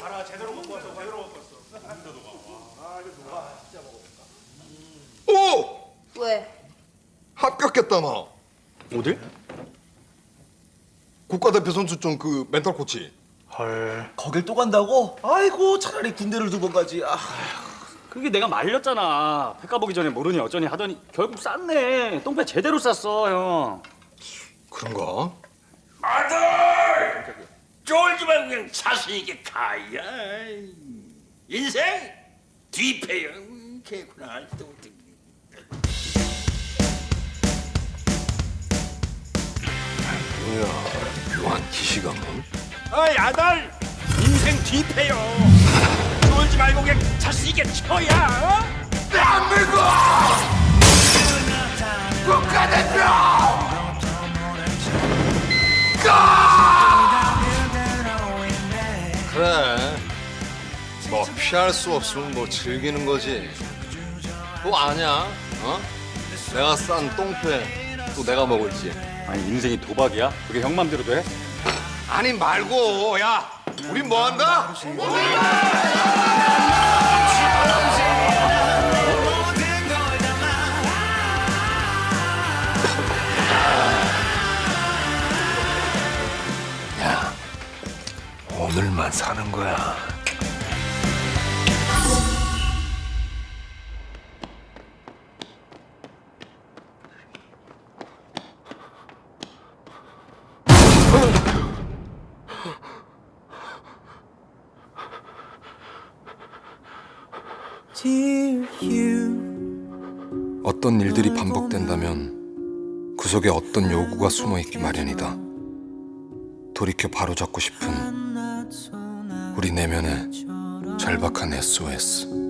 봐라 제대로 먹고 왔어 제대로 먹고 왔어 오! 왜? 합격했다 나. 어딜? 국가대표 선수촌 그 멘탈 코치. 헐. 거길 또 간다고? 아이고 차라리 군대를 두 번 가지. 아. 그게 내가 말렸잖아. 배 까보기 전에 모르니 어쩌니 하더니 결국 쌌네. 똥배 제대로 쌌어, 형. 그런가? 아들! 쫄지 말고 그냥 자신 있게 가야. 인생 뒤패형 개구나 할 때도 못해. 뭐야? 묘한 기시감은? 어이 아들! 인생 뒤패요. 쫄지 말고 그냥 자신 있게 쳐야. 어? 대한민국 국가대표! 뭐 피할 수 없으면 뭐 즐기는 거지. 또 아냐? 어? 내가 싼 똥패 또 내가 먹을지. 아니 인생이 도박이야? 그게 형 맘대로 돼? 아니 말고 야, 우린 뭐 한다? 야, 오늘만 사는 거야. 어떤 일들이 반복된다면 그 속에 어떤 요구가 숨어 있기 마련이다. 돌이켜 바로잡고 싶은 우리 내면의 절박한 SOS. 네